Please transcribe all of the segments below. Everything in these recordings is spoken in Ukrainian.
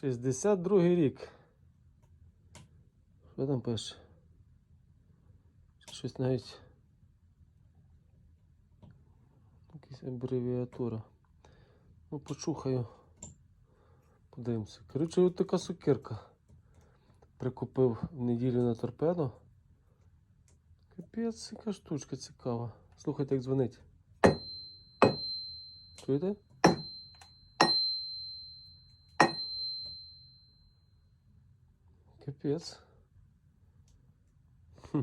62 рік. Що там пише? Щось навіть. Якась абревіатура. Ну, почухаю. Подивимося. Коротше, от така сукирка. Прикупив в неділю на торпедо. Капець, яка штучка цікава. Слухайте, як дзвонить. Чуєте? Капець. Хм.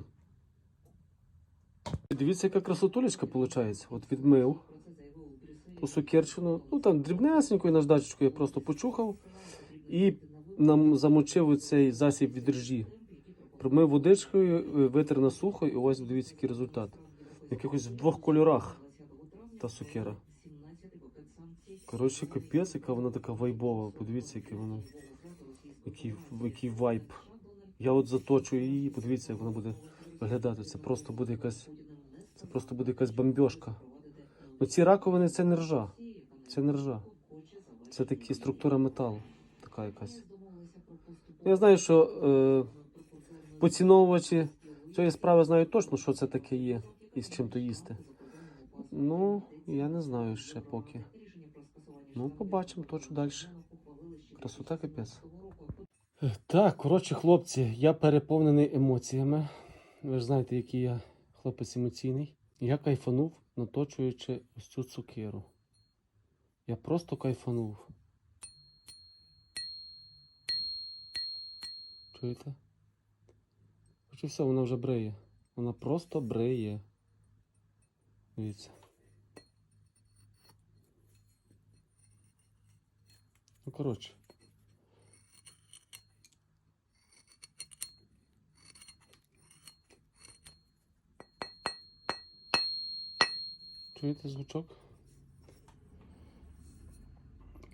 Дивіться, яка красотулечка виходить. От відмив ту сукерчину. Ну там дрібнесенькою наждачечкою я просто почухав і нам замочив цей засіб від ржі. Промив водичкою, е, витер на сухо, і ось дивіться, який результат. Якихось в двох кольорах та сукера. Коротше, капець, яка вона така вайбова. Подивіться, який вона. Який, який вайб. Я от заточу її, подивіться, як вона буде виглядати. Це просто буде якась. Це просто буде якась бомбьошка. Ну ці раковини це не ржа. Це не ржа. Це такі структура металу. Така якась. Я знаю, що е, поціновувачі цієї справи знають точно, що це таке є і з чим то їсти. Ну, я не знаю ще поки. Ну, побачимо точно далі. Красота капець. Так, коротше, хлопці, я переповнений емоціями. Ви ж знаєте, який я хлопець емоційний. Я кайфанув, наточуючи ось цю цукеру. Я просто кайфанув. Чуєте? Хоча все, вона вже бриє. Вона просто бриє. Дивіться. Ну, коротше. Чуєте звучок?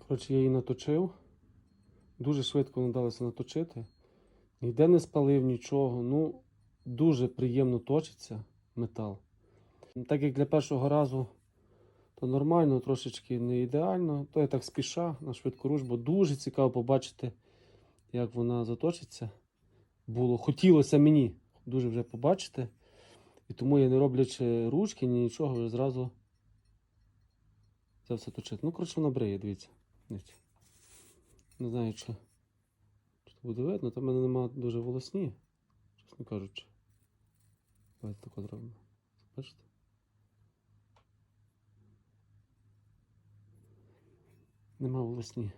Коротше, я її наточив. Дуже швидко вона далося наточити. Ніде не спалив нічого. Ну, дуже приємно точиться метал. Так як для першого разу, то нормально, трошечки не ідеально, то я так спіша на швидку руч, бо дуже цікаво побачити, як вона заточиться. Було, хотілося мені дуже вже побачити. І тому я не роблячи ручки, ні нічого, вже зразу це все точити. Ну, коротше, вона бриє, дивіться. Не знаю, чи, чи це буде видно, там в мене немає дуже волосні, чесно кажучи. Давайте тако зробимо. Бачите? Нема волосні.